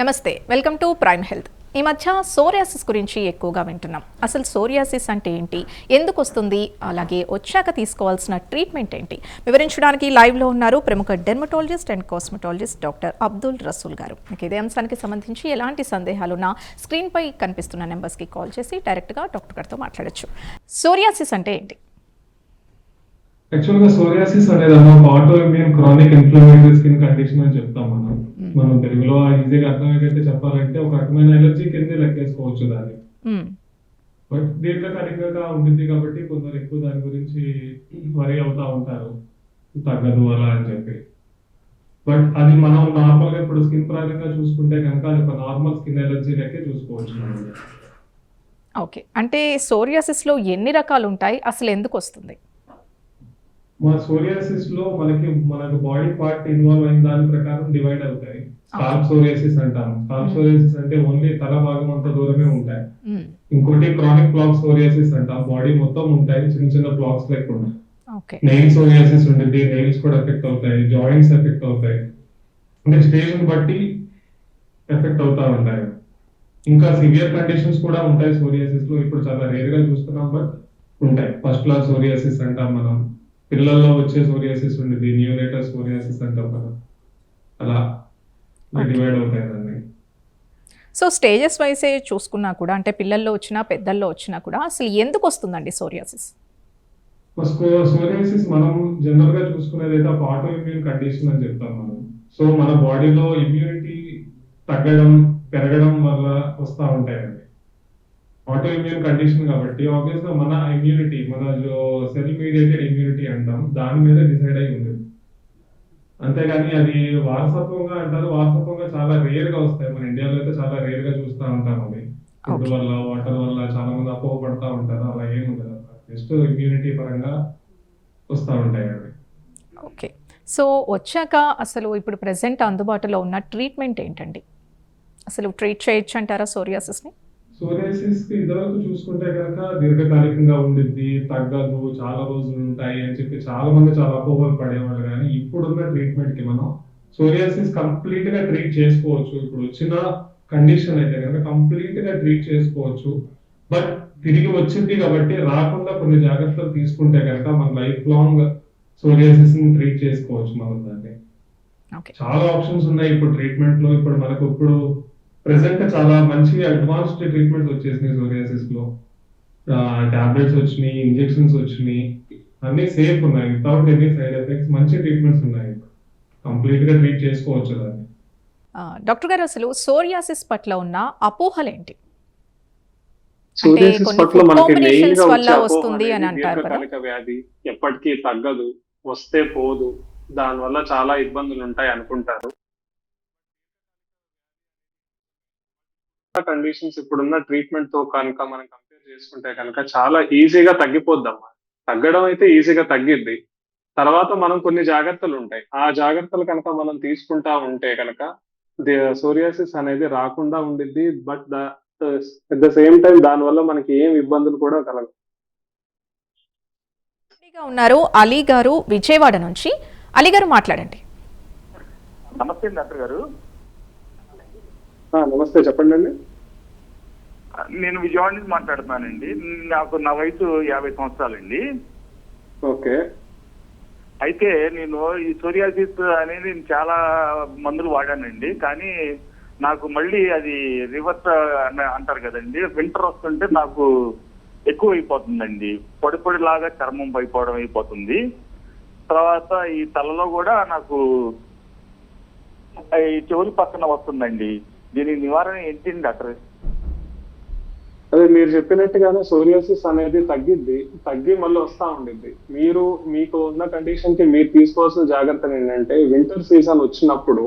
నమస్తే welcome to prime health. ఈ మధ్య సోరియాసిస్ గురించి ఎక్కువగా వింటున్నాం. అసలు సోరియాసిస్ అంటే ఏంటి? ఎందుకు వస్తుంది? అలాగే వచ్చాక తీసుకోవాల్సిన ట్రీట్మెంట్ ఏంటి? వివరించడానికి లైవ్లో ఉన్నారు ప్రముఖ dermatologist and cosmetologist doctor Abdul Rasool గారు. మీకు ఇదే అంశానికి సంబంధించి ఎలాంటి సందేహాలున్నా స్క్రీన్పై కనిపిస్తున్న నెంబర్స్కి కాల్ చేసి డైరెక్ట్గా డాక్టర్ గారితో మాట్లాడొచ్చు. సోరియాసిస్ అంటే ఏంటి? యాక్చువల్గా సోరియాసిస్ అనేది అమ్మ autoimmune chronic inflammatory skin condition అని చెప్తాం మనం. మనం తెలుగులో ఈజీగా అర్థమయ్యేటట్టు చెప్పాలంటే ఒక రకమైన ఎలర్జీ కింద లెక్కేసుకోవచ్చు దాన్ని. బట్ దీర్ఘకాలికంగా ఉంటుంది కాబట్టి కొందరు ఎక్కువ దాని గురించి వరి అవుతా ఉంటారు. తగ్గదు అలా అని చెప్పి. బట్ అది మనం నార్మల్గా ఇప్పుడు స్కిన్ పరంగా చూసుకుంటే కనుక అది ఒక నార్మల్ స్కిన్ ఎలర్జీ లెక్కే చూసుకోవచ్చు మనం. ఓకే. అంటే సోరియాసిస్లో ఎన్ని రకాలు ఉంటాయి అసలు ఎందుకు వస్తుంది? మా సోరియాసిస్లో మనకి మనకు బాడీ పార్ట్ ఇన్వాల్వ్ అయిన దాని ప్రకారం డివైడ్ అవుతాయి. స్కాల్ప్ సోరియాసిస్ అంటాం స్కాల్ప్ సోరియాసిస్ అంటే ఓన్లీ తల భాగం అంత దూరమే ఉంటాయి. ఇంకోటి క్రానిక్ బ్లాక్ సోరియాసిస్ అంటాం బాడీ మొత్తం ఉంటాయి. చిన్న చిన్న బ్లాక్స్ లెక్క ఉంటాయి. నెయిల్ సోరియాసిస్ ఉంటుంది. నెయిల్స్ కూడా ఎఫెక్ట్ అవుతాయి. జాయింట్స్ ఎఫెక్ట్ అవుతాయి. అంటే స్టేజ్ బట్టి ఎఫెక్ట్ అవుతా ఉంటాయి. ఇంకా సివియర్ కండిషన్స్ కూడా ఉంటాయి సోరియాసిస్లో. ఇప్పుడు చాలా రేర్గా చూస్తున్నాం బట్ ఉంటాయి. ఫస్ట్ క్లాస్ సోరియాసిస్ అంటాం మనం. పిల్లల్లో వచ్చే సోరియాసిస్ ఉంటుంది న్యూరేటర్ సోరియాసిస్ అంటాం అలా డివైడ్ అవుతాయి అన్నీ. సో స్టేజెస్ వైసే చూసుకున్నా కూడా అంటే పిల్లల్లో వచ్చినా పెద్దల్లో వచ్చినా కూడా అసలు ఎందుకు వస్తుందండి సోరియాసిస్? సోరియాసిస్ మనం జనరల్గా చూసుకునేది అయితే ఆటో ఇమ్యూన్ కండిషన్ అని చెప్తాం మనం. సో మన బాడీలో ఇమ్యూనిటీ తగ్గడం పెరగడం వల్ల వస్తూ ఉంటాయి అవి ఆటో ఇమ్యూన్ కండిషన్ కాబట్టి ఆబ్వియస్గా మన ఇమ్యూనిటీ మన సెల్ మీడియేటెడ్ ఇమ్యూనిటీ అంటాం. దాని మీద డిసైడ్ అయి ఉంది అంతేగాని అది వారసత్వంగా అంటారు. వారసత్వంగా చాలా రేర్గా వస్తాయి. మన ఇండియాలో అయితే చాలా రేర్గా చూస్తూ ఉంటాం అవి. ఫుడ్. వల్ల వాటర్ వల్ల చాలా మంది అపోహ పడతా ఉంటారు. అలా ఏం ఉండదు. జస్ట్ ఇమ్యూనిటీ పరంగా వస్తూ ఉంటాయి అవి. ఓకే సో వచ్చాక అసలు ఇప్పుడు ప్రజెంట్ అందుబాటులో ఉన్న ట్రీట్మెంట్ ఏంటండి? అసలు ట్రీట్ చేయొచ్చు అంటారా సోరియాసిస్ని సోరియాసిస్కి ఇదివరకు చూసుకుంటే కనుక దీర్ఘకాలికంగా ఉండిద్ది తగ్గదు చాలా రోజులు ఉంటాయి అని చెప్పి చాలా మంది చాలా అపోహలు పడేవాళ్ళు. కానీ ఇప్పుడున్న ట్రీట్మెంట్కి మనం సోరియాసిస్ కంప్లీట్గా ట్రీట్ చేసుకోవచ్చు. ఇప్పుడు వచ్చిన కండిషన్ అయితే కనుక కంప్లీట్గా ట్రీట్ చేసుకోవచ్చు. బట్ తిరిగి వచ్చింది కాబట్టి రాకుండా కొన్ని జాగ్రత్తలు తీసుకుంటే కనుక మన లైఫ్ లాంగ్ సోరియాసిస్ని ట్రీట్ చేసుకోవచ్చు మనం దాన్ని. చాలా ఆప్షన్స్ ఉన్నాయి ఇప్పుడు ట్రీట్మెంట్లో ఇప్పుడు మనకు ఇప్పుడు ప్రెసెంట్ చాలా మంచి అడ్వాన్స్డ్ ట్రీట్మెంట్స్ వచ్చేసినాయి సోరియాసిస్లో టాబ్లెట్స్ వచ్చినాయి ఇంజెక్షన్స్ వచ్చినాయి. అన్ని సేఫ్ ఉన్నాయి. వితౌట్ ఎనీ సైడ్ ఎఫెక్ట్స్ మంచి ట్రీట్మెంట్స్ ఉన్నాయి. కంప్లీట్గా ట్రీట్ చేసుకోవచ్చు దాన్ని డాక్టర్ గారు అసలు సోరియాసిస్ పట్ల ఉన్న అపోహలు ఏంటి సోరియాసిస్ కొన్ని పట్ల food మనకి combinations మెయిన్గా వల్ల వచ్చే అపోహ వస్తుంది అని అంటారు వ్యాధి. ఎప్పటికీ తగ్గదు వస్తే పోదు. దాని వల్ల చాలా ఇబ్బందులు ఉంటాయి అనుకుంటారు. కండిషన్స్ ఇప్పుడున్న ట్రీట్మెంట్తో కనుక మనం కంపేర్ చేసుకుంటే కనుక చాలా ఈజీగా తగ్గిపోద్దమ్మా. తగ్గడం అయితే ఈజీగా తగ్గిద్ది. తర్వాత మనం కొన్ని జాగ్రత్తలు ఉంటాయి. ఆ జాగ్రత్తలు కనుక మనం తీసుకుంటా ఉంటే కనుక సోరియాసిస్ అనేది రాకుండా ఉండిద్ది. But at the same time దాని వల్ల మనకి ఏం ఇబ్బందులు కూడా కలగవు. ఉన్నారు అలీ గారు విజయవాడ నుంచి. అలీ గారు మాట్లాడండి. నమస్తే డాక్టర్ గారు. నమస్తే చెప్పండి అండి నేను విజయవాడ నుంచి మాట్లాడుతున్నానండి. నాకు నా వయసు యాభై సంవత్సరాలండి. ఓకే. అయితే నేను ఈ సోరియాసిస్ అనేది నేను చాలా మందులు వాడానండి. కానీ నాకు మళ్ళీ అది రివర్స్ అంటారు కదండి. వింటర్ వస్తుంటే నాకు ఎక్కువ అయిపోతుందండి పొడి పొడి లాగా చర్మం పైపోవడం అయిపోతుంది. తర్వాత ఈ తలలో కూడా నాకు ఈ చెవులు పక్కన వస్తుందండి. దీనికి నివారణ ఏంటి డాక్టర్? అదే మీరు చెప్పినట్టుగానే సోరియాసిస్ అనేది తగ్గిద్ది తగ్గి మళ్ళీ వస్తా ఉండిద్ది. మీరు మీకు ఉన్న కండిషన్కి మీరు తీసుకోవాల్సిన జాగ్రత్తలు ఏంటంటే వింటర్ సీజన్ వచ్చినప్పుడు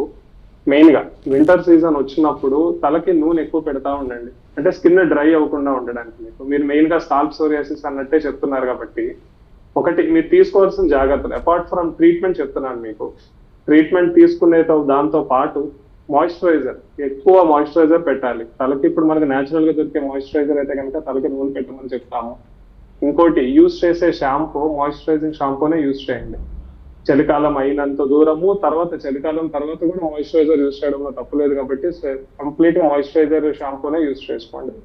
మెయిన్గా వింటర్ సీజన్ వచ్చినప్పుడు తలకి నూనె ఎక్కువ పెడతా ఉండండి. అంటే స్కిన్ డ్రై అవ్వకుండా ఉండడానికి మీకు. మీరు మెయిన్గా స్టాల్ప్ సోరియాసిస్ అన్నట్టే చెప్తున్నారు కాబట్టి ఒకటి మీరు తీసుకోవాల్సిన జాగ్రత్తలు. అపార్ట్ ఫ్రమ్ ట్రీట్మెంట్ చెప్తున్నాను మీకు. ట్రీట్మెంట్ తీసుకునే దాంతో పాటు మాయిశ్చరైజర్ ఎక్కువ మాయిశ్చరైజర్ పెట్టాలి. తలకి ఇప్పుడు మనకి న్యాచురల్గా దొరికే మాయిశ్చరైజర్ అయితే కనుక తలకి నూనె పెట్టమని చెప్తాము. ఇంకోటి యూజ్ చేసే షాంపూ మాయిశ్చరైజింగ్ షాంపూనే యూజ్ చేయండి. చలికాలం అయినంత దూరము తర్వాత చలికాలం తర్వాత కూడా మాయిశ్చరైజర్ యూజ్ చేయడంలో తప్పులేదు కాబట్టి కంప్లీట్ మాయిశ్చరైజర్ షాంపూనే యూస్ చేసుకోండి.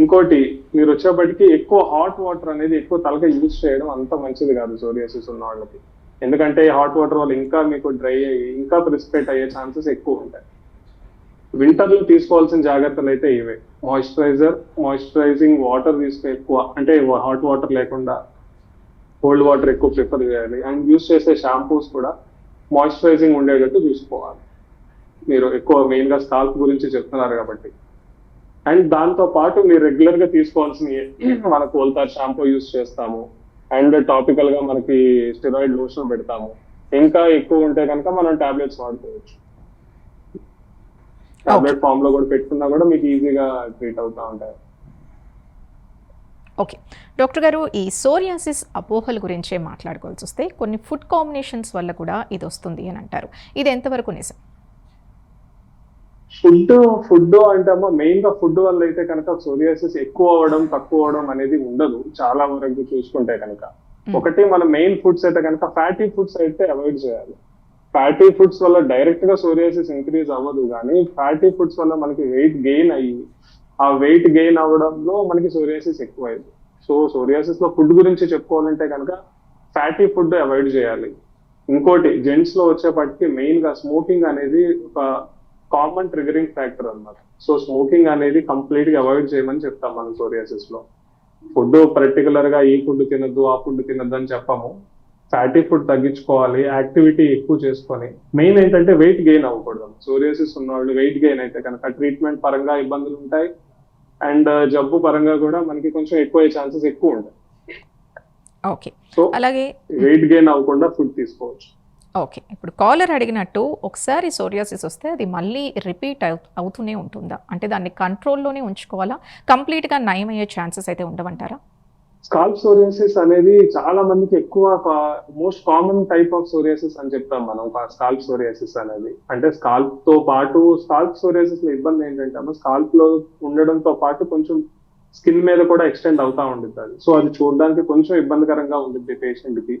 ఇంకోటి మీరు వచ్చేప్పటికి ఎక్కువ హాట్ వాటర్ అనేది ఎక్కువ తలక యూజ్ చేయడం అంత మంచిది కాదు సోరియాసిస్ ఉన్న వాళ్ళకి ఎందుకంటే హాట్ వాటర్ వల్ల ఇంకా మీకు డ్రై అయ్యి ఇంకా ప్రిసిపేట్ అయ్యే ఛాన్సెస్ ఎక్కువ ఉంటాయి. వింటర్లో తీసుకోవాల్సిన జాగ్రత్తలు అయితే ఇవే. మాయిశ్చరైజర్ మాయిశ్చరైజింగ్ వాటర్ తీసుకో ఎక్కువ. అంటే హాట్ వాటర్ లేకుండా కోల్డ్ వాటర్ ఎక్కువ ప్రిఫర్ చేయాలి. అండ్ యూస్ చేసే షాంపూస్ కూడా మాయిశ్చరైజింగ్ ఉండేటట్టు చూసుకోవాలి. మీరు ఎక్కువ మెయిన్గా స్కాల్ప్ గురించి చెప్తున్నారు కాబట్టి. అండ్ దాంతో పాటు మీరు రెగ్యులర్గా తీసుకోవాల్సిన మన కోల్తార్ షాంపూ యూస్ చేస్తాము. అండ్ టాపికల్గా మనకి స్టెరాయిడ్ లోషన్ పెడతాము. ఇంకా ఎక్కువ ఉంటే కనుక మనం టాబ్లెట్స్ వాడుకోవచ్చు. టాబ్లెట్ ఫామ్లో కూడా పెట్టుకున్నా కూడా మీకు ఈజీగా ట్రీట్ అవుతా ఉంటాయి. ఓకే. డాక్టర్ గారు ఈ సోరియాసిస్ అపోహల గురించే మాట్లాడుకోవాల్సి వస్తే కొన్ని ఫుడ్ కాంబినేషన్స్ వల్ల కూడా ఇది వస్తుంది అని అంటారు. ఇది ఎంతవరకు నిజం? ఫుడ్ ఫుడ్ అంటే అమ్మా మెయిన్గా ఫుడ్ వల్ల అయితే కనుక సోరియాసిస్ ఎక్కువ అవడం తక్కువ అవడం అనేది ఉండదు. చాలా వరకు చూసుకుంటే కనుక. ఒకటి మన మెయిన్ ఫుడ్స్ అయితే కనుక ఫ్యాటీ ఫుడ్స్ అయితే అవాయిడ్ చేయాలి. ఫ్యాటీ ఫుడ్స్ వల్ల డైరెక్ట్గా సోరియాసిస్ ఇంక్రీజ్ అవ్వదు కానీ ఫ్యాటీ ఫుడ్స్ వల్ల మనకి వెయిట్ గెయిన్ అయ్యి ఆ వెయిట్ గెయిన్ అవ్వడంలో మనకి సోరియాసిస్ ఎక్కువ అయింది సో సోరియాసిస్లో ఫుడ్ గురించి చెప్పుకోవాలంటే కనుక ఫ్యాటీ ఫుడ్ అవాయిడ్ చేయాలి. ఇంకోటి జెంట్స్లో వచ్చేపటికి మెయిన్గా స్మోకింగ్ అనేది ఒక కామన్ ట్రిగరింగ్ ఫ్యాక్టర్ అన్నమాట. సో స్మోకింగ్ అనేది కంప్లీట్గా అవాయిడ్ చేయమని చెప్తాం మనం సోరియాసిస్లో. ఫుడ్ పర్టికులర్గా ఈ ఫుడ్ తినద్దు ఆ ఫుడ్ తినద్దు అని చెప్పాము. ఫ్యాటీ ఫుడ్ తగ్గించుకోవాలి యాక్టివిటీ ఎక్కువ చేసుకొని. మెయిన్ ఏంటంటే వెయిట్ గెయిన్ అవ్వకూడదు. సోరియాసిస్ ఉన్న వాళ్ళు వెయిట్ గెయిన్ అయితే కనుక ట్రీట్మెంట్ పరంగా ఇబ్బందులు ఉంటాయి. అండ్ జబ్బు పరంగా కూడా మనకి కొంచెం ఎక్కువ ఛాన్సెస్ ఎక్కువ ఉంటాయి. ఓకే సో అలాగే వెయిట్ గెయిన్ అవ్వకుండా ఫుడ్ తీసుకోవచ్చు. ఓకే. ఇప్పుడు కాలర్ అడిగినట్టు ఒకసారి సోరియాసిస్ వస్తే అది మళ్ళీ రిపీట్ అవుతూనే ఉంటుందా? అంటే దాన్ని కంట్రోల్లోనే ఉంచుకోవాలా? కంప్లీట్గా నయం అయ్యే ఛాన్సెస్ అయితే ఉండవంటారా? స్కాల్ప్ సోరియాసిస్ అనేది చాలా మందికి ఎక్కువ most common type of psoriasis అని చెప్తాం మనం స్కాల్ప్ సోరియాసిస్ అనేది. అంటే స్కాల్ప్తో పాటు స్కాల్ప్ సోరియాసిస్లో ఇబ్బంది ఏంటంటే స్కాల్ప్లో ఉండడంతో పాటు కొంచెం స్కిన్ మీద కూడా ఎక్స్టెండ్ అవుతా ఉంటుంది అది. సో అది చూడడానికి కొంచెం ఇబ్బందికరంగా ఉంటుంది పేషెంట్కి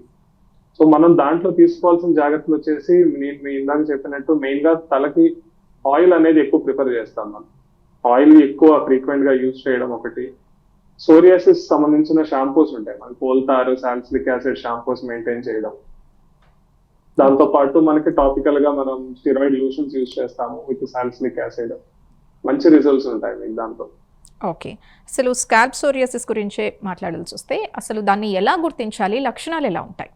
సో మనం దాంట్లో తీసుకోవాల్సిన జాగ్రత్తలు వచ్చేసి నేను మీ ఇందాక చెప్పినట్టు మెయిన్గా తలకి ఆయిల్ అనేది ఎక్కువ ప్రిఫర్ చేస్తాం మనం. ఆయిల్ ఎక్కువ ఫ్రీక్వెంట్గా యూజ్ చేయడం ఒకటి. సోరియాసిస్ సంబంధించిన షాంపూస్ ఉంటాయి. మనకి coal tar salicylic acid shampoos maintain చేయడం. దాంతో పాటు మనకి టాపికల్గా మనం స్టిరాయిడ్ లూషన్స్ యూజ్ చేస్తాము విత్ సాల్సిలిక్ యాసిడ్ మంచి రిజల్ట్స్ ఉంటాయి మీకు దాంతో. ఓకే అసలు స్కాల్ప్ సోరియాసిస్ గురించే మాట్లాడాల్సి వస్తే అసలు దాన్ని ఎలా గుర్తించాలి? లక్షణాలు ఎలా ఉంటాయి?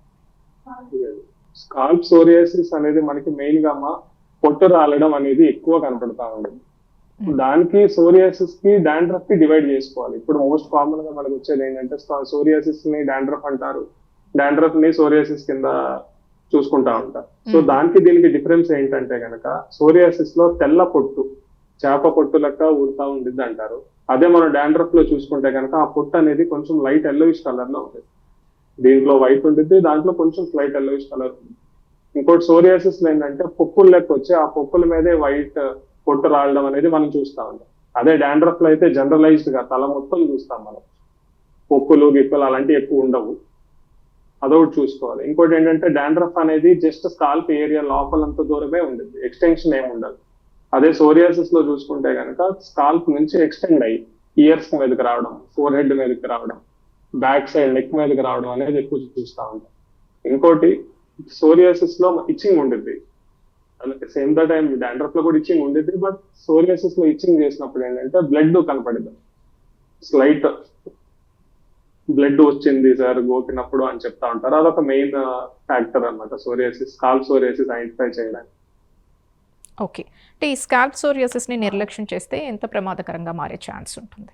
స్కాల్ప్ సోరియాసిస్ అనేది మనకి మెయిన్గా మా పొట్టు రాలడం అనేది ఎక్కువ కనపడతా ఉండదు దానికి సోరియాసిస్కి డాండ్రఫ్కి డివైడ్ చేసుకోవాలి. ఇప్పుడు మోస్ట్ కామన్గా మనకు వచ్చేది ఏంటంటే సోరియాసిస్ని డాండ్రఫ్ అంటారు. డాండ్రఫ్ని సోరియాసిస్ కింద చూసుకుంటా ఉంటారు సో. దానికి దీనికి డిఫరెన్స్ ఏంటంటే కనుక సోరియాసిస్లో తెల్ల పొట్టు చేప పొట్టు లెక్క ఊడుతా ఉండిద్ది అంటారు అదే మనం డాండ్రఫ్లో చూసుకుంటే కనుక ఆ పొట్టు అనేది కొంచెం లైట్ ఎల్లోయిష్ కలర్లో ఉంటుంది. దీంట్లో వైట్ ఉంటుంది దాంట్లో కొంచెం స్లైట్ ఎల్లోయిష్ కలర్ ఇంకోటి సోరియాసిస్లో ఏంటంటే పొక్కులు లెక్క వచ్చి ఆ పొక్కుల మీదే వైట్ పొట్టు రావడం అనేది మనం చూస్తా ఉంటాం. అదే డాండ్రఫ్లో అయితే జనరలైజ్డ్గా తల మొత్తం చూస్తాం మనం. పొక్కులు గిప్పులు అలాంటివి ఎక్కువ ఉండవు. అదొకటి చూసుకోవాలి. ఇంకోటి ఏంటంటే డాండ్రఫ్ అనేది జస్ట్ స్కాల్ప్ ఏరియా లోపలంత దూరమే ఉండదు ఎక్స్టెన్షన్ ఏమి ఉండదు. అదే సోరియాసిస్లో చూసుకుంటే కనుక స్కాల్ప్ నుంచి ఎక్స్టెండ్ అయ్యి ఇయర్స్ మీదకి రావడం ఫోర్ హెడ్ మీదకి రావడం బ్యాక్ సైడ్ లెక్ మీదకి రావడం అనేది ఎక్కువ చూస్తూ ఉంటాం. ఇంకోటి సోరియాసిస్లో ఇచ్చింగ్ ఉంటుంది సేమ్ ద టైం డాండ్రఫ్లో కూడా ఇచ్చింగ్ ఉంటుంది బట్ సోరియాసిస్లో ఇచ్చింగ్ చేసినప్పుడు ఏంటంటే బ్లడ్ కనపడింది స్లైట్ బ్లడ్ వచ్చింది సార్ గోకినప్పుడు అని చెప్తా ఉంటారు. అదొక మెయిన్ ఫ్యాక్టర్ అన్నమాట సోరియాసిస్ కాల్ సోరియాసిస్ ఐడెంటిఫై చేయడానికి. ఓకే అంటే ఈ స్కాల్ప్ సోరియాసిస్ని నిర్లక్ష్యం చేస్తే ఎంత ప్రమాదకరంగా మారే ఛాన్స్ ఉంటుంది?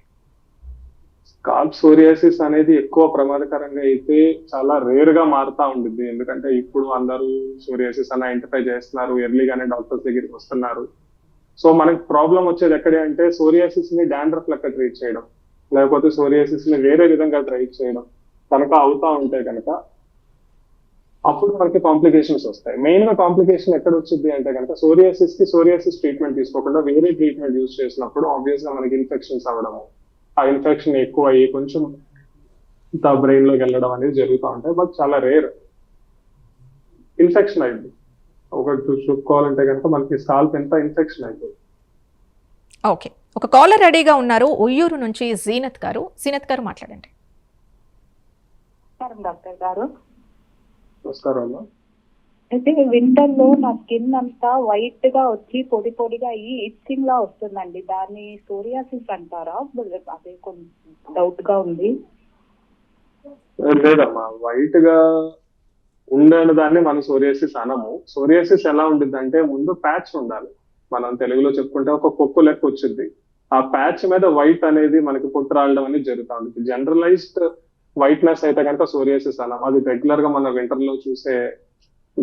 స్కాల్ప్ సోరియాసిస్ అనేది ఎక్కువ ప్రమాదకరంగా అయితే చాలా రేర్గా మారుతా ఉంటుంది ఎందుకంటే ఇప్పుడు అందరూ సోరియాసిస్ అని ఐడెంటిఫై చేస్తున్నారు. ఎర్లీగానే డాక్టర్స్ దగ్గరికి వస్తున్నారు. సో మనకి ప్రాబ్లం వచ్చేది ఎక్కడే అంటే సోరియాసిస్ని డాండ్రఫ్ లెక్క ట్రీట్ చేయడం. లేకపోతే సోరియాసిస్ని వేరే విధంగా ట్రీట్ చేయడం. కనుక అవుతా ఉంటే కనుక అప్పుడు మనకి కాంప్లికేషన్స్ వస్తాయి. మెయిన్గా కాంప్లికేషన్ ఎక్కడ వచ్చింది అంటే కనుక సోరియాసిస్కి సోరియాసిస్ ట్రీట్మెంట్ తీసుకోకుండా వేరే ట్రీట్మెంట్ యూస్ చేసినప్పుడు ఆబ్వియస్గా మనకి ఇన్ఫెక్షన్స్ అవ్వడము. ఆ ఇన్ఫెక్షన్ ఎక్కువ అయ్యి కొంచెం బ్రెయిన్లోకి వెళ్ళడం అనేది జరుగుతూ ఉంటాయి. బట్ చాలా రేర్ ఇన్ఫెక్షన్ అయింది. ఒకటి చూసుకోవాలంటే కనుక మనకి స్కాల్ప్ ఎంత ఇన్ఫెక్షన్ అయిపోతుంది ఓకే ఒక కాలర్ రెడీగా ఉన్నారు. ఉయ్యూరు నుంచి జీనత్ గారు. జీనత్ గారు మాట్లాడండి. నమస్కారం డాక్టర్ గారు. నమస్కారం అమ్మా. అయితే వింటర్లో నా స్కిన్ అంతా వైట్గా వచ్చి పొడి పొడిగా అయ్యి ఇచ్చింగ్ లా వస్తుందండి. దాన్ని సోరియాసిస్ అంటారా? అదే కొంచెం డౌట్గా ఉంది. లేదమ్మా. వైట్గా ఉండని దాన్ని మనం సోరియాసిస్ అనము. సోరియాసిస్ ఎలా ఉంటుంది అంటే ముందు ప్యాచ్ ఉండాలి. మనం తెలుగులో చెప్పుకుంటే ఒక కొక్కు లెక్క వచ్చింది ఆ ప్యాచ్ మీద వైట్ అనేది మనకి పుట్టు రావడం అనేది జరుగుతూ ఉంటుంది. జనరలైజ్డ్ వైట్నెస్ అయితే కనుక సోరియాసిస్ అన్నాం అది రెగ్యులర్గా మన వింటర్లో చూసే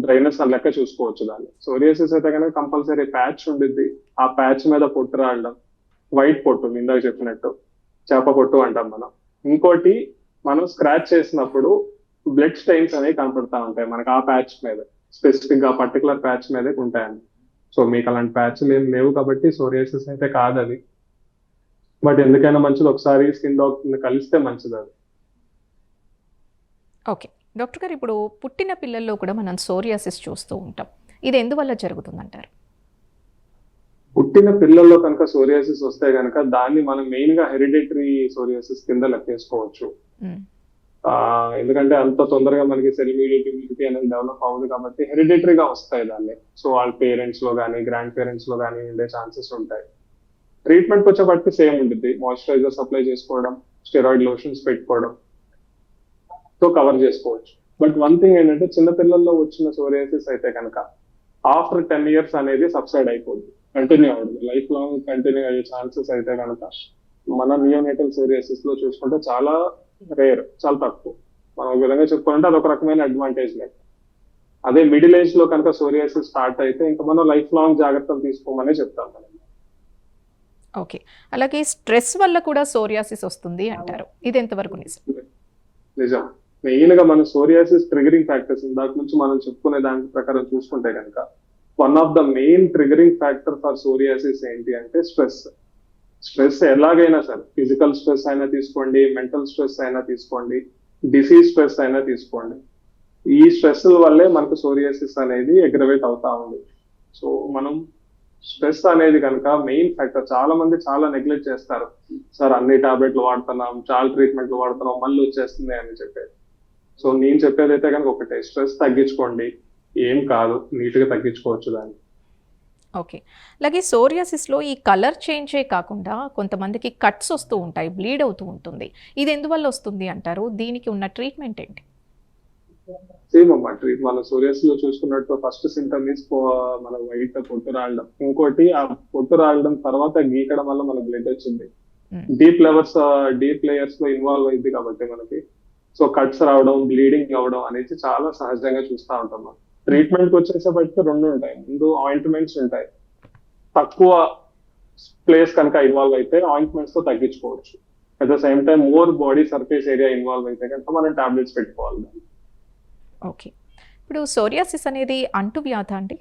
డ్రైనెస్ అని లెక్క చూసుకోవచ్చు దాన్ని. సోరియాసిస్ అయితే కనుక కంపల్సరీ ప్యాచ్ ఉండిద్ది. ఆ ప్యాచ్ మీద పొట్టు రావడం వైట్ పొట్టు ఇందాక చెప్పినట్టు చేప పొట్టు అంటాం మనం. ఇంకోటి మనం స్క్రాచ్ చేసినప్పుడు బ్లడ్ స్టైన్స్ అనేవి కనపడతా ఉంటాయి మనకి ఆ ప్యాచ్ మీద. స్పెసిఫిక్గా పర్టికులర్ ప్యాచ్ మీదే ఉంటాయని. సో మీకు అలాంటి ప్యాచ్లు ఏం లేవు కాబట్టి సోరియాసిస్ అయితే కాదు అది బట్ ఎందుకైనా మంచిది. ఒకసారి స్కిన్ డాక్టర్ కలిస్తే మంచిది అది. ఓకే డాక్టర్ గారు ఇప్పుడు పుట్టిన పిల్లల్లో కూడా మనం సోరియాసిస్ చూస్తూ ఉంటాం. ఇది ఎందువల్ల జరుగుతుందంటారు? పుట్టిన పిల్లల్లో కనుక సోరియాసిస్ వస్తే కనుక దాన్ని మనం మెయిన్గా హెరిడేటరీ సోరియాసిస్ కింద లెక్కేసుకోవచ్చు. ఎందుకంటే అంత తొందరగా మనకి సెల్ ఇమ్యూనిటీ ఇమ్యూనిటీ అనేది డెవలప్ అవ్వదు కాబట్టి హెరిడిటరీగా వస్తాయి దాన్ని. సో వాళ్ళ పేరెంట్స్లో కానీ గ్రాండ్ పేరెంట్స్లో కానీ ఉండే ఛాన్సెస్ ఉంటాయి. ట్రీట్మెంట్ వచ్చేపటికి సేమ్ ఉంటుంది మాయిశ్చరైజర్ సప్లై చేసుకోవడం స్టెరాయిడ్ లోషన్స్ పెట్టుకోవడం. తో కవర్ చేసుకోవచ్చు. బట్ వన్ థింగ్ ఏంటంటే చిన్న పిల్లల్లో వచ్చిన సోరియాసిస్ అయితే కనుక ఆఫ్టర్ టెన్ ఇయర్స్ అనేది సబ్సైడ్ అయిపోద్ది. కంటిన్యూ అవుతుంది లైఫ్ లాంగ్ కంటిన్యూ అయ్యే ఛాన్సెస్ అయితే కనుక మన నియోనేటల్ సోరియాసిస్లో చూసుకుంటే చాలా రేర్ చాలా తక్కువ. మనం ఒక విధంగా చెప్పుకోవాలంటే అదొక రకమైన అడ్వాంటేజ్ లెక్క అదే మిడిల్ ఏజ్లో కనుక సోరియాసిస్ స్టార్ట్ అయితే ఇంకా మనం లైఫ్ లాంగ్ జాగ్రత్తలు తీసుకోమనే చెప్తాం మనం. ఓకే అలాగే స్ట్రెస్ వల్ల కూడా సోరియాసిస్ వస్తుంది అంటారు. ఇది ఎంతవరకు నిజం? నిజం. మెయిన్గా మన సోరియాసిస్ ట్రిగరింగ్ ఫ్యాక్టర్స్ ఇందాక నుంచి మనం చెప్పుకునే దాని ప్రకారం చూసుకుంటే కనుక one of the main triggering factor for psoriasis ఏంటి అంటే స్ట్రెస్ స్ట్రెస్ ఎలాగైనా సరే ఫిజికల్ స్ట్రెస్ అయినా తీసుకోండి మెంటల్ స్ట్రెస్ అయినా తీసుకోండి డిసీజ్ స్ట్రెస్ అయినా తీసుకోండి. ఈ స్ట్రెస్ వల్లే మనకు సోరియాసిస్ అనేది ఎగ్రవేట్ అవుతా ఉంది. సో మనం స్ట్రెస్ అనేది కనుక మెయిన్ ఫ్యాక్టర్ చాలా మంది చాలా నెగ్లెక్ట్ చేస్తారు. సార్ అన్ని టాబ్లెట్లు వాడుతున్నాం చాలా ట్రీట్మెంట్లు వాడుతున్నాం మళ్ళీ వచ్చేస్తుంది అని చెప్పేది. సో నేను చెప్పేది అయితే కనుక ఒకటే స్ట్రెస్ తగ్గించుకోండి. ఏం కాదు నీట్గా తగ్గించుకోవచ్చు దాన్ని. ఓకే. అలాగే సోరియాసిస్లో ఈ కలర్ చేంజే కాకుండా కొంతమందికి కట్స్ వస్తూ ఉంటాయి బ్లీడ్ అవుతూ ఉంటుంది. ఇది ఎందువల్ల వస్తుంది అంటారు? దీనికి ఉన్న ట్రీట్మెంట్ ఏంటి? సేమ్ అమ్మా ట్రీట్ మన సోరియాస్లో చూసుకున్నట్టు ఫస్ట్ సింటమ్ ఇస్ మన వైట్ పొట్టు రావడం ఇంకోటి ఆ పొట్టు రావడం తర్వాత గీకడం వల్ల మన బ్లడ్ వచ్చింది. డీప్ లెవెల్స్ డీప్ లేయర్స్లో ఇన్వాల్వ్ అయింది కాబట్టి మనకి. సో కట్స్ రావడం బ్లీడింగ్ అవ్వడం అనేది చాలా సహజంగా చూస్తూ ఉంటాం మనం. ట్రీట్మెంట్కి వచ్చేసేపటికి రెండు ఉంటాయి. ముందు ఆయింట్మెంట్స్ ఉంటాయి. తక్కువ ప్లేస్ కనుక ఇన్వాల్వ్ అయితే ఆయింట్మెంట్స్తో తగ్గించుకోవచ్చు. At the same time more body surface area involve అయితే కనుక మనం టాబ్లెట్స్ పెట్టుకోవాలి. ఓకే ఇప్పుడు సోరియాసిస్ అనేది అంటువ్యాధ అండి?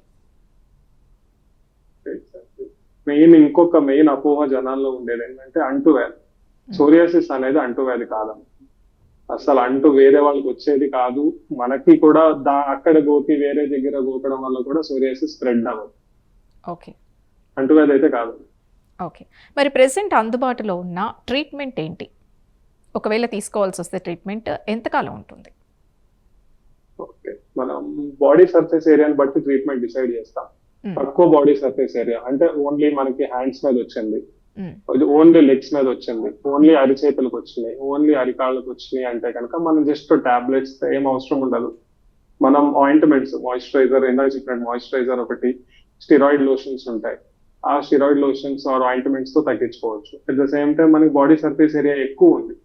మెయిన్ ఇంకొక మెయిన్ అపోహ జనాల్లో ఉండేది ఏంటంటే అంటువ్యాధి సోరియాసిస్ అనేది అంటువ్యాధి కాదమ్మ అసలు అంటు వేరే వాళ్ళకి వచ్చేది కాదు. మనకి కూడా దా అక్కడ గోకి వేరే దగ్గర గోకడం వల్ల కూడా సోరియాసిస్ స్ప్రెడ్ అవ్వదు. ఓకే. అంటువ్యాధి అయితే కాదు. ఓకే. మరి ప్రెసెంట్ అందుబాటులో ఉన్న ట్రీట్మెంట్ ఏంటి? ఒకవేళ తీసుకోవాల్సి వస్తే ట్రీట్మెంట్ ఎంతకాలం ఉంటుంది? ఓకే. మనం బాడీ సర్ఫేస్ ఏరియాని బట్టి ట్రీట్మెంట్ డిసైడ్ చేస్తాం. తక్కువ బాడీ సర్ఫేస్ ఏరియా. అంటే ఓన్లీ మనకి హ్యాండ్స్ మీద వచ్చింది. ఇది ఓన్లీ లెగ్స్ మీద వచ్చింది. ఓన్లీ అరిచేతులకు వచ్చినాయి ఓన్లీ అరికాళ్ళకు వచ్చినాయి అంటే కనుక మనం జస్ట్ టాబ్లెట్స్ ఏం అవసరం ఉండదు. మనం ఆయింట్మెంట్స్ మాయిశ్చరైజర్ ఇందాక చెప్పినట్టు మాయిశ్చరైజర్ ఒకటి స్టిరాయిడ్ లోషన్స్ ఉంటాయి. ఆ స్టిరాయిడ్ లోషన్స్ ఆర్ ఆయింట్మెంట్స్తో తగ్గించుకోవచ్చు. అట్ ద సేమ్ టైం మనకి బాడీ సర్ఫేస్ ఏరియా ఎక్కువ ఉంది.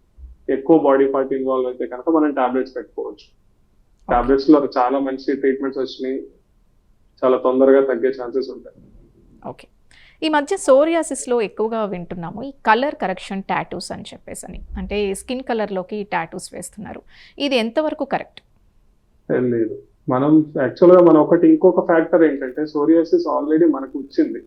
ఎక్కువ బాడీ పార్ట్ ఇన్వాల్వ్ అయితే కనుక మనం టాబ్లెట్స్ పెట్టుకోవచ్చు. టాబ్లెట్స్లో చాలా మంచి ట్రీట్మెంట్స్ వచ్చినాయి. చాలా తొందరగా తగ్గే ఛాన్సెస్ ఉంటాయి. ఓకే ఈ మధ్య సోరియాసిస్లో ఎక్కువగా వింటున్నాము ఈ కలర్ కరెక్షన్ టాటూస్ అని చెప్పేసి అని అంటే స్కిన్ కలర్లోకి టాటూస్ వేస్తున్నారు. ఇది ఎంతవరకు కరెక్ట్? లేదు మనం యాక్చువల్గా మనం ఒకటి ఇంకొక ఫ్యాక్టర్ ఏంటంటే సోరియాసిస్ ఆల్రెడీ మనకు వచ్చింది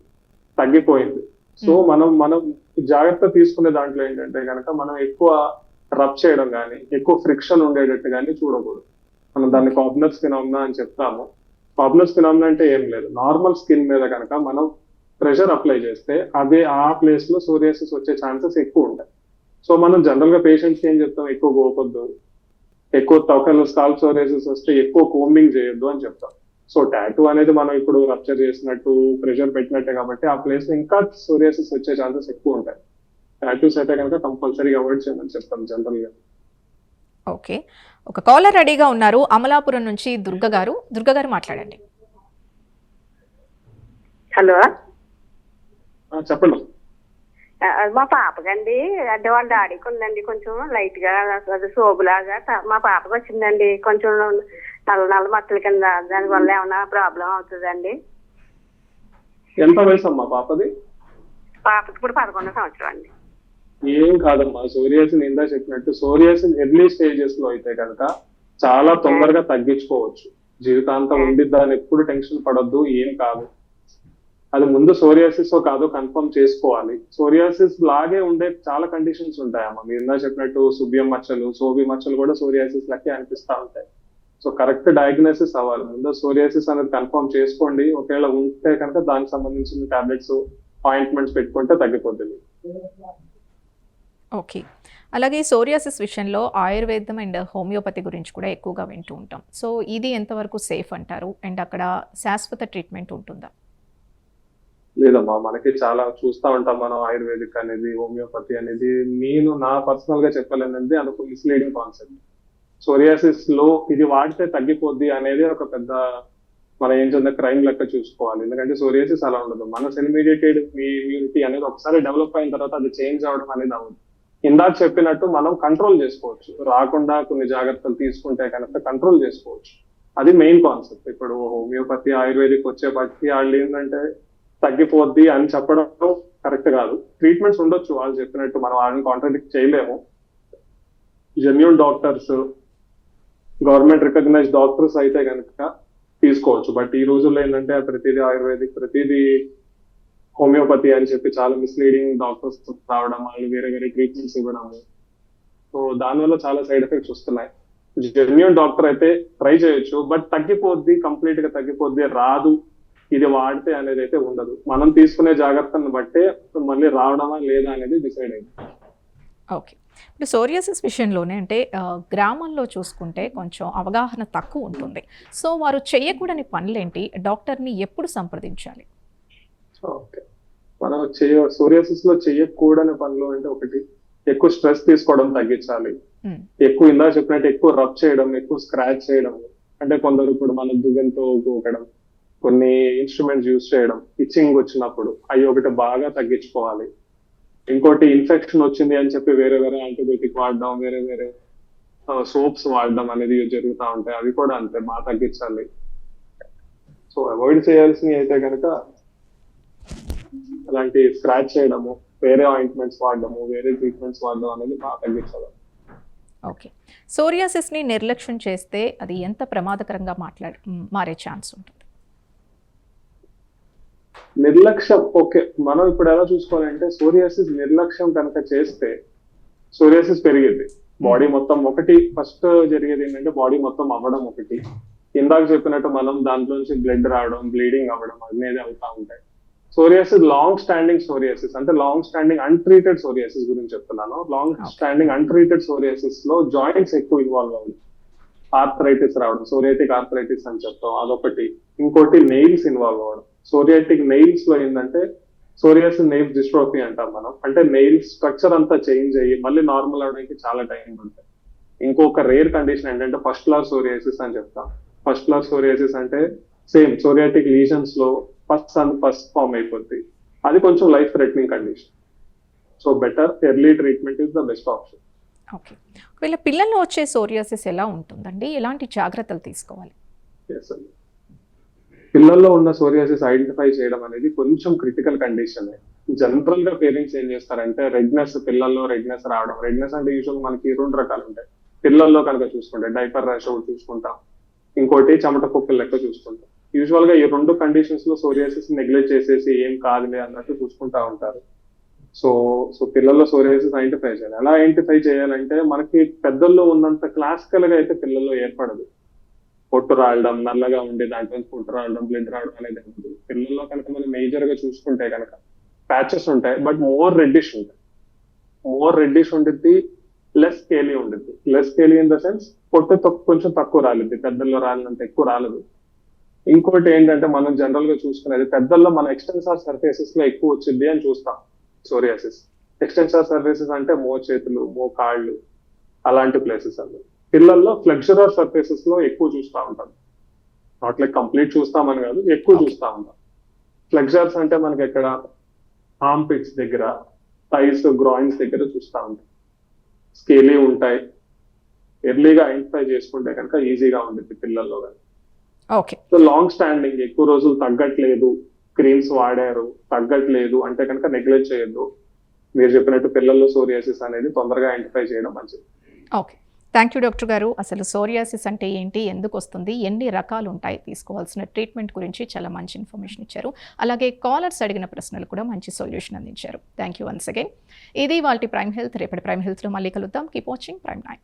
తగ్గిపోయింది. సో. మనం మనం జాగ్రత్త తీసుకునే దాంట్లో ఏంటంటే కనుక మనం ఎక్కువ రబ్ చేయడం కానీ ఎక్కువ ఫ్రిక్షన్ ఉండేటట్టు కానీ చూడకూడదు. మనం దాన్ని కాబ్నర్ ఫినామినా అని చెప్తాము. పాపులర్ ఫినామినా అంటే ఏం లేదు. నార్మల్ స్కిన్ మీద కనుక మనం ప్రెషర్ అప్లై చేస్తే అదే ఆ ప్లేస్లో సోరియాసిస్ వచ్చే ఛాన్సెస్ ఎక్కువ ఉంటాయి. సో మనం జనరల్గా పేషెంట్స్ ఏం చెప్తాం? ఎక్కువ గోపొద్దు ఎక్కువ తొకలు స్కాల్ప్ సోరియాసిస్ వస్తే ఎక్కువ కోంబింగ్ చేయొద్దు అని చెప్తాం. సో టాటూ అనేది మనం ఇప్పుడు రప్చర్ చేసినట్టు ప్రెషర్ పెట్టినట్టే కాబట్టి ఆ ప్లేస్లో ఇంకా సోరియాసిస్ వచ్చే ఛాన్సెస్ ఎక్కువ ఉంటాయి. టాటూస్ అయితే కనుక కంపల్సరీ అవాయిడ్ చేయమని చెప్తాం జనరల్గా. ఓకే ఒక కాలర్ రెడీగా ఉన్నారు. అమలాపురం నుంచి దుర్గ గారు. దుర్గ గారు మాట్లాడండి. హలో చెప్పండి. మా పాపకండి. అంటే వాళ్ళ డాడీకి ఉందండి కొంచెం లైట్గా అది సోపులాగా మా పాపకి వచ్చిందండి. కొంచెం నల్ల నల్ల మచ్చల కింద దాని వల్ల ఏమైనా ప్రాబ్లం అవుతుందండి. ఎంత వయసు అమ్మా పాపది? పాపకి ఇప్పుడు పదకొండో సంవత్సరం అండి. ఏం కాదమ్మా సోరియాసిస్ ఇందా చెప్పినట్టు సోరియాసిస్ ఎర్లీ స్టేజెస్లో అయితే కనుక చాలా తొందరగా తగ్గించుకోవచ్చు. జీవితాంతం ఉండి దాన్ని ఎప్పుడు టెన్షన్ పడొద్దు ఏం కాదు. అది ముందు సోరియాసిస్ కాదో కన్ఫర్మ్ చేసుకోవాలి. సోరియాసిస్ లాగే ఉండే చాలా కండిషన్స్ ఉంటాయమ్మా. మీరు ఇందా చెప్పినట్టు సుభ్యం మచ్చలు సోబి మచ్చలు కూడా సోరియాసిస్ లకే అనిపిస్తా ఉంటాయి. సో కరెక్ట్ డయాగ్నోసిస్ అవ్వాలి. ముందు సోరియాసిస్ అనేది కన్ఫర్మ్ చేసుకోండి. ఒకవేళ ఉంటే కనుక దానికి సంబంధించిన టాబ్లెట్స్ ఆయింట్మెంట్స్ పెట్టుకుంటే తగ్గిపోతుంది ఓకే అలాగే సోరియాసిస్ విషయంలో ఆయుర్వేదం అండ్ హోమియోపతి గురించి కూడా ఎక్కువగా వింటూ ఉంటాం. సో ఇది ఎంతవరకు సేఫ్ అంటారు? అండ్ అక్కడ శాశ్వత ట్రీట్మెంట్ ఉంటుందా? లేదమ్మా. మనకి చాలా చూస్తా ఉంటాం మనం ఆయుర్వేదిక్ అనేది హోమియోపతి అనేది. నేను నా పర్సనల్గా చెప్పాలనేది అదొక మిస్లీడింగ్ కాన్సెప్ట్ సోరియాసిస్లో ఇది వాడితే తగ్గిపోద్ది అనేది ఒక పెద్ద మనం ఏం చేద్దాం క్రైమ్ లెక్క చూసుకోవాలి. ఎందుకంటే సోరియాసిస్ అలా ఉండదు. మన సెల్మీడియేటెడ్ ఇమ్యూనిటీ అనేది ఒకసారి డెవలప్ అయిన తర్వాత అది చేంజ్ అవడం అనేది అవ్వదు. ఇందాక చెప్పినట్టు మనం కంట్రోల్ చేసుకోవచ్చు. రాకుండా కొన్ని జాగ్రత్తలు తీసుకుంటే కనుక కంట్రోల్ చేసుకోవచ్చు. అది మెయిన్ కాన్సెప్ట్ ఇప్పుడు హోమియోపతి ఆయుర్వేదిక్ వచ్చేపటికి వాళ్ళు ఏంటంటే తగ్గిపోద్ది అని చెప్పడం కరెక్ట్ కాదు. ట్రీట్మెంట్స్ ఉండొచ్చు వాళ్ళు చెప్పినట్టు మనం వాళ్ళని కాంట్రాడిక్ట్ చేయలేము. Genuine doctors government recognise doctors అయితే కనుక తీసుకోవచ్చు. బట్ ఈ రోజుల్లో ఏంటంటే ప్రతిదీ ఆయుర్వేదిక్ ప్రతిదీ హోమియోపతి అని చెప్పి చాలా మిస్లీడింగ్ డాక్టర్స్ రావడం వాళ్ళు వేరే వేరే ట్రీట్మెంట్స్ ఇవ్వడం. సో దానివల్ల చాలా సైడ్ ఎఫెక్ట్స్ వస్తున్నాయి. జెన్యున్ డాక్టర్ అయితే ట్రై చేయొచ్చు. బట్ తగ్గిపోద్ది కంప్లీట్గా తగ్గిపోద్ది రాదు. ఇది వాడితే అనేది అయితే ఉండదు. మనం తీసుకునే జాగ్రత్తను బట్టే మళ్ళీ రావడమా లేదా అనేది డిసైడ్ అయింది. ఓకే. ఇప్పుడు సోరియాసిస్ విషయంలోనే అంటే ఆ, గ్రామాల్లో చూసుకుంటే కొంచెం అవగాహన తక్కువ ఉంటుంది. సో వారు చేయకూడని పనులేంటి? డాక్టర్ని ఎప్పుడు సంప్రదించాలి? ఓకే. మనం చేయ సోరియాసిస్లో చేయకూడని పనులు అంటే ఒకటి ఎక్కువ స్ట్రెస్ తీసుకోవడం తగ్గించాలి. ఎక్కువ ఇందా చెప్పినట్టు ఎక్కువ రబ్ చేయడం ఎక్కువ స్క్రాచ్ చేయడం. అంటే కొందరు ఇప్పుడు మన దువ్వెంతో గోకడం కొన్ని ఇన్స్ట్రుమెంట్స్ యూజ్ చేయడం ఇచ్చింగ్ వచ్చినప్పుడు అవి ఒకటి బాగా తగ్గించుకోవాలి. ఇంకోటి ఇన్ఫెక్షన్ వచ్చింది అని చెప్పి వేరే వేరే యాంటీబయోటిక్ వాడడం వేరే వేరే సోప్స్ వాడడం అనేది జరుగుతూ ఉంటాయి. అవి కూడా అంతే బాగా తగ్గించాలి. సో అవాయిడ్ చేయాల్సినవి అయితే కనుక అలాంటి స్క్రాచ్ చేయడము వేరే ఆయింట్మెంట్స్ వాడడము వేరే ట్రీట్మెంట్స్ వాడడం అనేది బాగా తగ్గించాలి. ఓకే సోరియాసిస్ని నిర్లక్ష్యం చేస్తే అది ఎంత ప్రమాదకరంగా మాట్లాడ మారే ఛాన్స్ ఉంటుంది? నిర్లక్ష్యం ఓకే మనం ఇప్పుడు ఎలా చూసుకోవాలంటే సోరియాసిస్ నిర్లక్ష్యం కనుక చేస్తే సోరియాసిస్ పెరిగింది. బాడీ మొత్తం ఒకటి ఫస్ట్ జరిగేది ఏంటంటే బాడీ మొత్తం అవ్వడం ఒకటి. ఇందాక చెప్పినట్టు మనం దాంట్లోంచి బ్లడ్ రావడం బ్లీడింగ్ అవ్వడం అనేది అవుతా ఉంటాయి. సోరియాసిస్ లాంగ్ స్టాండింగ్ సోరియాసిస్ అంటే లాంగ్ స్టాండింగ్ అన్ట్రీటెడ్ సోరియాసిస్ గురించి చెప్తున్నాను. లాంగ్ స్టాండింగ్ అన్ట్రీటెడ్ సోరియాసిస్లో జాయింట్స్ ఎక్కువ ఇన్వాల్వ్ అవ్వడం. ఆర్థరైటిస్ రావడం సోరియాటిక్ ఆర్థరైటిస్ అని చెప్తాం అదొకటి. ఇంకోటి నెయిల్స్ ఇన్వాల్వ్ అవ్వడం. సోరియాటిక్ నెయిల్స్లో ఏంటంటే సోరియాసిస్ నెయిల్స్ డిస్ట్రోఫీ అంటాం మనం. అంటే నెయిల్ స్ట్రక్చర్ అంతా చేంజ్ అయ్యి మళ్ళీ నార్మల్ అవడానికి చాలా టైం పడుతుంది. ఇంకొక రేర్ కండిషన్ ఏంటంటే ఫస్ట్ క్లాస్ సోరియాసిస్ అని చెప్తాం. ఫస్ట్ క్లాస్ సోరియాసిస్ అంటే సేమ్ సోరియాటిక్ లీజన్స్లో ఫస్ట్ అండ్ ఫస్ట్ ఫామ్ అయిపోద్ది. అది కొంచెం life threatening condition so better early treatment is the best option okay ఒకవేళ పిల్లల్లో వచ్చే సోరియాసిస్ ఎలా ఉంటుందండి? ఎలాంటి జాగ్రత్తలు తీసుకోవాలి. పిల్లల్లో ఉన్న సోరియాసిస్ ఐడెంటిఫై చేయడం అనేది కొంచెం క్రిటికల్ కండిషన్ జనరల్గా పేరెంట్స్ ఏం చేస్తారంటే రెడ్నెస్ పిల్లల్లో రెడ్నెస్ రావడం. రెడ్నెస్ అంటే యూజువల్ మనకి రెండు రకాలు ఉంటాయి పిల్లల్లో కనుక చూసుకుంటే డైపర్ ర్యాష్ ఒకటి చూసుకుంటాం. ఇంకోటి చెమట కుక్కలు లెక్క చూసుకుంటాం. యూజువల్గా ఈ రెండు కండిషన్స్లో సోరియాసిస్ నెగ్లెక్ట్ చేసేసి ఏం కాదులే అన్నట్టు చూసుకుంటా ఉంటారు. సో సో పిల్లల్లో సోరియాసిస్ ఐడెంటిఫై చేయాలి. ఎలా ఐడెంటిఫై చేయాలంటే మనకి పెద్దల్లో ఉన్నంత క్లాసికల్గా అయితే పిల్లల్లో ఏర్పడదు. పొట్టు రావడం నల్లగా ఉండి దాంట్లో పొట్టు రావడం బ్లడ్ రావడం అనేది ఉండదు పిల్లల్లో కనుక మనం మేజర్గా చూసుకుంటే కనుక ప్యాచెస్ ఉంటాయి బట్ మోర్ రెడ్డిష్ ఉంటాయి. మోర్ రెడ్డిష్ ఉండిద్ది లెస్ కేలీ ఉండిద్ది. Less scaly in the sense పొట్టు కొంచెం తక్కువ రాలిద్ది. పెద్దల్లో రాలినంత ఎక్కువ రాలదు. ఇంకోటి ఏంటంటే మనం జనరల్గా చూసుకునేది పెద్దల్లో మన ఎక్స్టెన్సార్ సర్ఫేసెస్లో ఎక్కువ వచ్చింది అని చూస్తాం సోరియాసిస్ ఎక్స్టెన్సార్ సర్ఫేసెస్ అంటే మో చేతులు మో కాళ్ళు అలాంటి ప్లేసెస్ అవి పిల్లల్లో ఫ్లెక్చురర్ సర్ఫేసెస్లో ఎక్కువ చూస్తూ ఉంటాం. నాట్ లైక్ కంప్లీట్ చూస్తామని కాదు ఎక్కువ చూస్తూ ఉంటాం. ఫ్లెక్చర్స్ అంటే మనకి ఎక్కడ? పిట్స్ దగ్గర థైస్ గ్రాయిన్స్ దగ్గర చూస్తూ ఉంటాం. స్కేలీ ఉంటాయి. ఎర్లీగా ఐడెంటిఫై చేసుకుంటే కనుక ఈజీగా ఉంటుంది పిల్లల్లో కానీ. ఓకే సో లాంగ్ స్టాండింగ్ ఎక్కువ రోజులు తగ్గట్లేదు క్రీమ్స్ వాడారు తగ్గట్లేదు అంటే కనుక నెగ్లెక్ట్ చేయొద్దు. మీరు చెప్పినట్టు పిల్లల్లో సోరియాసిస్ అనేది తొందరగా ఐడెంటిఫై చేయడం మంచిది. ఓకే థ్యాంక్ యూ డాక్టర్ గారు. అసలు సోరియాసిస్ అంటే ఏంటి? ఎందుకు వస్తుంది? ఎన్ని రకాలు ఉంటాయి తీసుకోవాల్సిన ట్రీట్మెంట్ గురించి చాలా మంచి ఇన్ఫర్మేషన్ ఇచ్చారు. అలాగే కాలర్స్ అడిగిన ప్రశ్నలు కూడా మంచి సొల్యూషన్ అందించారు. థ్యాంక్ యూ వన్స్ అగైన్ ఇది వాళ్ళ ప్రైమ్ హెల్త్. రేపటి ప్రైమ్ హెల్త్లో మళ్ళీ కలుద్దాం. Keep watching prime nine